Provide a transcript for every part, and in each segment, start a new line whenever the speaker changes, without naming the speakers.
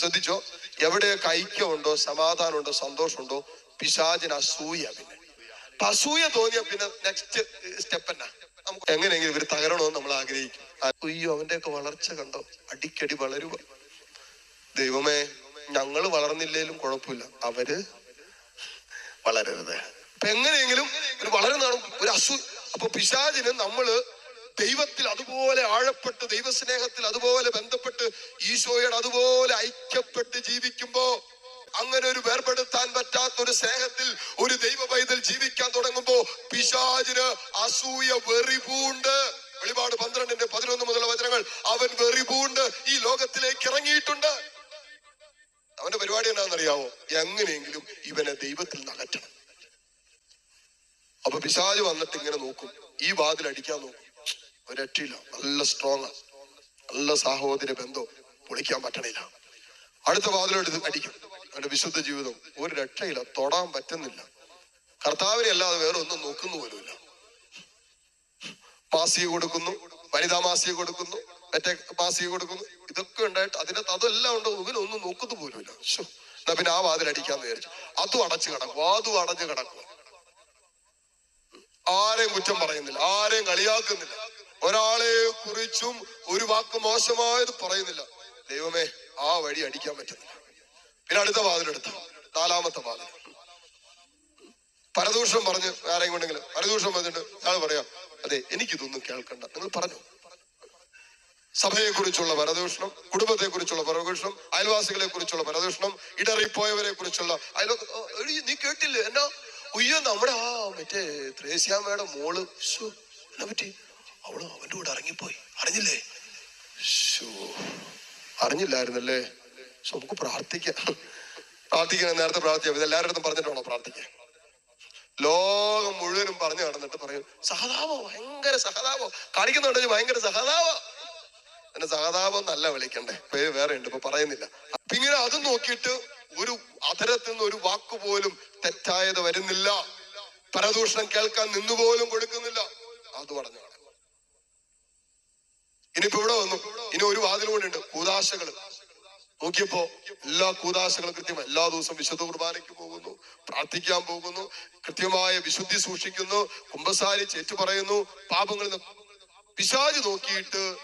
ശ്രദ്ധിച്ചോ? എവിടെയൊക്കെ ഐക്യമുണ്ടോ സമാധാനമുണ്ടോ സന്തോഷമുണ്ടോ? പിശാചിന് അസൂയ പിന്നെ. അസൂയ തോന്നിയ പിന്നെ നെക്സ്റ്റ് സ്റ്റെപ്പ് എന്നാ. നമുക്ക് എങ്ങനെയെങ്കിലും ഇവർ തകരണമെന്ന് നമ്മൾ ആഗ്രഹിക്കും. അയ്യോ അവന്റെയൊക്കെ വളർച്ച കണ്ടോ? അടിക്കടി വളരുക. ദൈവമേ ഞങ്ങൾ വളർന്നില്ലേലും കുഴപ്പമില്ല. അവർ വളരരുത്. അപ്പൊ എങ്ങനെയെങ്കിലും ഒരു വളരുന്ന ഒരു അസു അപ്പൊ പിശാചിന് നമ്മൾ ദൈവത്തിൽ അതുപോലെ ആഴപ്പെട്ട് ദൈവസ്നേഹത്തിൽ അതുപോലെ ബന്ധപ്പെട്ട് ഈശോയോട് അതുപോലെ ഐക്യപ്പെട്ട് ജീവിക്കുമ്പോ അങ്ങനെ ഒരു വേർപെടുത്താൻ പറ്റാത്ത ഒരു സ്നേഹത്തിൽ ഒരു ദൈവ പൈതൽ ജീവിക്കാൻ തുടങ്ങുമ്പോ പിശാചിന് അസൂയ വെറിപൂണ്ട്. വെളിപാട് പന്ത്രണ്ടിന്റെ പതിനൊന്ന് മുതലുള്ള വചനങ്ങൾ അവൻ വെറിപൂണ്ട് ഈ ലോകത്തിലേക്ക് ഇറങ്ങിയിട്ടുണ്ട്. അവന്റെ പരിപാടി എന്താണെന്നറിയാവോ? എങ്ങനെയെങ്കിലും ഇവനെ ദൈവത്തിൽ നിന്ന് അകറ്റണം അപ്പൊ പിശാജ് വന്നിട്ട് ഇങ്ങനെ നോക്കും. ഈ വാതിൽ അടിക്കാൻ നോക്കും. ഒരറ്റില്ല നല്ല സ്ട്രോങ് നല്ല സാഹോദര്യ ബന്ധം പൊളിക്കാൻ പറ്റണില്ല. അടുത്ത വാതിലെടുത്ത് അടിക്കും അവന്റെ വിശുദ്ധ ജീവിതം ഒരു രക്ഷയില്ല തൊടാൻ പറ്റുന്നില്ല. കർത്താവിനെ അല്ലാതെ വേറെ ഒന്നും നോക്കുന്നു പോലുമില്ല. മാസിക കൊടുക്കുന്നു വനിതാ മാസിക കൊടുക്കുന്നു മറ്റേ മാസിക കൊടുക്കുന്നു ഇതൊക്കെ ഉണ്ടായിട്ട് അതിനകത്ത് അതെല്ലാം ഉണ്ടോ? ഇവനൊന്നും നോക്കുന്നു പോലുമില്ല. എന്നാ പിന്നെ ആ വാതിൽ അടിക്കാന്ന് വിചാരിച്ചു. അതും അടച്ചു കിടക്കും അതും അടഞ്ഞു കിടക്കും. ആരെയും കുറ്റം പറയുന്നില്ല ആരെയും കളിയാക്കുന്നില്ല. ഒരാളെ കുറിച്ചും ഒരു വാക്ക് മോശമായത് പറയുന്നില്ല. ദൈവമേ ആ വഴി അടിക്കാൻ പറ്റുന്നില്ല. പിന്നെ അടുത്ത വാതിലെടുത്ത നാലാമത്തെ വാതിൽ. പരദൂഷം പറഞ്ഞ് ആരെയും കൊണ്ടെങ്കിലും പരദൂഷം പറഞ്ഞിട്ട് അയാൾ പറയാം അതെ എനിക്കിതൊന്നും കേൾക്കണ്ട. നിങ്ങൾ പറഞ്ഞു. സഭയെ കുറിച്ചുള്ള പരദൂഷണം കുടുംബത്തെ കുറിച്ചുള്ള പരദൂഷണം അയൽവാസികളെ കുറിച്ചുള്ള പരദൂഷണം ഇടറിപ്പോയവരെ കുറിച്ചുള്ള അയൽ നീ കേട്ടില്ലേ? എന്നാ ഉയ്യോ നമ്മുടെ ആ മറ്റേ ത്രേസ്യാമ്മയുടെ മോൾ. പറ്റി? അവൾ അവന്റെ കൂടെ ഇറങ്ങിപ്പോയി. അറിഞ്ഞില്ലേ? അറിഞ്ഞില്ലായിരുന്നല്ലേ? സോ നമുക്ക് പ്രാർത്ഥിക്കാം. പ്രാർത്ഥിക്കാൻ നേരത്തെ പ്രാർത്ഥിക്കാം ഇത് എല്ലാവരുടെ പറഞ്ഞിട്ടാണോ പ്രാർത്ഥിക്കാൻ? ലോകം മുഴുവനും പറഞ്ഞു നടന്നിട്ട് പറയും സഹതാപോ ഭയങ്കര സഹതാപോ. കാണിക്കുന്നുണ്ടെങ്കിൽ ഭയങ്കര സഹതാപോ. എന്നെ സഹതാപം നല്ല വിളിക്കണ്ടേ. പേര് വേറെ ഉണ്ട് ഇപ്പൊ പറയുന്നില്ല. പിന്നീട് അത് നോക്കിയിട്ട് ഒരു അധരത്തിൽ നിന്ന് ഒരു വാക്ക് പോലും തെറ്റായത് വരുന്നില്ല. പരദൂഷണം കേൾക്കാൻ നിന്നുപോലും കൊടുക്കുന്നില്ല. അത് പറഞ്ഞു ഇനിയിപ്പോ ഇവിടെ വന്നു. ഇനി ഒരു വാതിൽ കൂടെ ഉണ്ട്. കൂതാശകൾ നോക്കിയപ്പോ എല്ലാ കൂതാശകളും കൃത്യമായി എല്ലാ ദിവസവും വിശുദ്ധ കുർബാനയ്ക്ക് പോകുന്നു. പ്രാർത്ഥിക്കാൻ പോകുന്നു. കൃത്യമായ വിശുദ്ധി സൂക്ഷിക്കുന്നു. കുമ്പസാരി ചേറ്റു പറയുന്നു. പാപങ്ങൾ പിശാജ് നോക്കിയിട്ട്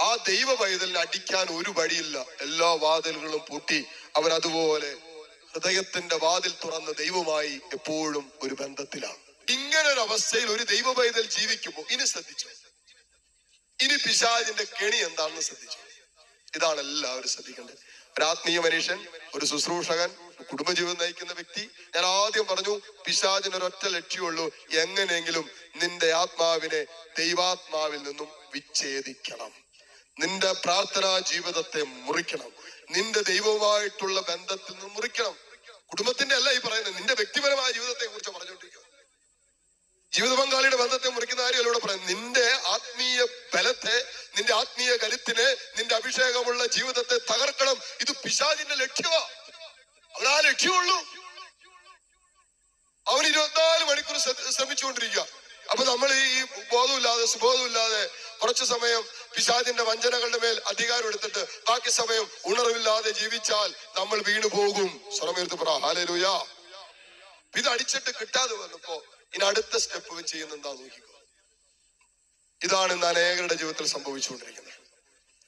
ആ ദൈവ പൈതലിന് അടിക്കാൻ ഒരു വഴിയില്ല. എല്ലാ വാതിലുകളും പൂട്ടി അവൻ അതുപോലെ ഹൃദയത്തിന്റെ വാതിൽ തുറന്ന ദൈവമായി എപ്പോഴും ഒരു ബന്ധത്തിലാണ്. ഇങ്ങനെ ഒരു അവസ്ഥയിൽ ഒരു ദൈവ പൈതൽ ജീവിക്കുമ്പോൾ ഇനി ശ്രദ്ധിച്ചു? ഇനി പിശാജിന്റെ കെണി എന്താണെന്ന് ശ്രദ്ധിച്ചു? ഇതാണ് എല്ലാവരും ശ്രദ്ധിക്കേണ്ടത്. ഒരു ആത്മീയ മനുഷ്യൻ ഒരു ശുശ്രൂഷകൻ കുടുംബജീവിതം നയിക്കുന്ന വ്യക്തി. ഞാൻ ആദ്യം പറഞ്ഞു പിശാചിന് ഒരൊറ്റ ലക്ഷ്യമുള്ളൂ എങ്ങനെയെങ്കിലും നിന്റെ ആത്മാവിനെ ദൈവാത്മാവിൽ നിന്നും വിച്ഛേദിക്കണം. നിന്റെ പ്രാർത്ഥനാ ജീവിതത്തെ മുറിക്കണം. നിന്റെ ദൈവവുമായിട്ടുള്ള ബന്ധത്തിൽ നിന്ന് കുടുംബത്തിന്റെ അല്ല ഈ പറയുന്നത് നിന്റെ വ്യക്തിപരമായ ജീവിതത്തെ കുറിച്ച് പറഞ്ഞുകൊണ്ടിരിക്കുക ജീവിത പങ്കാളിയുടെ ബന്ധത്തെ മുറിക്കുന്ന കാര്യമല്ല ഇവിടെ പറയുന്നത് നിന്റെ ആത്മീയ ബലത്തെ നിന്റെ ആത്മീയ കരുത്തിനെ നിന്റെ അഭിഷേകമുള്ള ജീവിതത്തെ തകർക്കണം. ഇത് പിശാചിന്റെ ലക്ഷ്യമാ. അവൻ ആ ലക്ഷ്യമുള്ളൂ അവൻ ഇരുപത്തിനാല് മണിക്കൂർ ശ്ര- ശ്രമിച്ചുകൊണ്ടിരിക്കുക. അപ്പൊ നമ്മൾ ഈ ബോധമില്ലാതെ സുബോധമില്ലാതെ കുറച്ചു സമയം പിശാദിന്റെ വഞ്ചനകളുടെ മേൽ അധികാരം എടുത്തിട്ട് ബാക്കി സമയം ഉണർവില്ലാതെ ജീവിച്ചാൽ നമ്മൾ വീണു പോകും. ഹാലൂയാ ഇത് അടിച്ചിട്ട് കിട്ടാതെ വന്നപ്പോ ഇനി അടുത്ത സ്റ്റെപ്പ് ചെയ്യുന്ന നോക്കിക്കോ. ഇതാണ് ഇന്ന് അനേകരുടെ ജീവിതത്തിൽ സംഭവിച്ചുകൊണ്ടിരിക്കുന്നത്.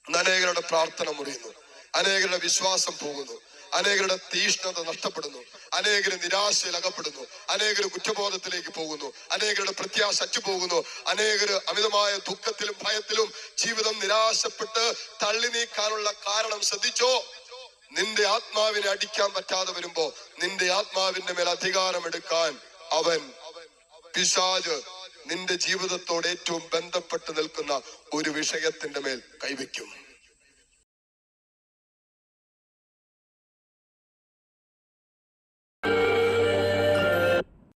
ഇന്ന് അനേകരുടെ പ്രാർത്ഥന മുറിയുന്നു. അനേകരുടെ വിശ്വാസം പോകുന്നു. അനേകരുടെ തീഷ്ണത നഷ്ടപ്പെടുന്നു. അനേകർ നിരാശയിൽ അകപ്പെടുന്നു അനേകർ കുറ്റബോധത്തിലേക്ക് പോകുന്നു. അനേകരുടെ പ്രത്യാശ അച്ചു പോകുന്നു അനേകര് അമിതമായ ദുഃഖത്തിലും ഭയത്തിലും ജീവിതം നിരാശപ്പെട്ട് തള്ളി നീക്കാനുള്ള കാരണം ശ്രദ്ധിച്ചോ? നിന്റെ ആത്മാവിനെ അടിക്കാൻ പറ്റാതെ വരുമ്പോ നിന്റെ ആത്മാവിന്റെ മേൽ അധികാരം എടുക്കാൻ അവൻ പിശാജ് നിന്റെ ജീവിതത്തോട് ഏറ്റവും ബന്ധപ്പെട്ട് നിൽക്കുന്ന ഒരു വിഷയത്തിന്റെ മേൽ കൈവയ്ക്കും.